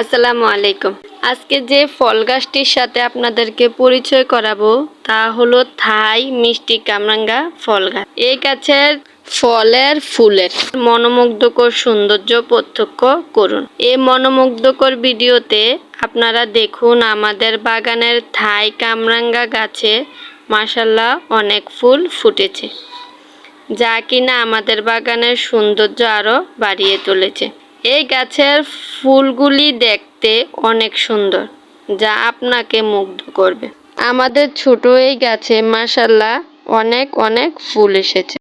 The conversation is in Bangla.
আসসালামু আলাইকুম। আজকে যে ফল গাছটির সাথে আপনাদেরকে পরিচয় করাবো, তা হলো থাই মিষ্টি কামরাঙ্গা ফল গাছ। এই গাছের ফলের ফুলের মনোমুগ্ধকর সৌন্দর্য প্রত্যক্ষ করুন। এই মনোমুগ্ধকর ভিডিওতে আপনারা দেখুন, আমাদের বাগানের থাই কামরাঙ্গা গাছে মাসাল্লাহ অনেক ফুল ফুটেছে, যা কিনা আমাদের বাগানের সৌন্দর্য আরও বাড়িয়ে তুলেছে। এই গাছের ফুলগুলি দেখতে অনেক সুন্দর, যা আপনাকে মুগ্ধ করবে। আমাদের ছোট এই গাছে মাসাল্লাহ অনেক অনেক ফুল এসেছে।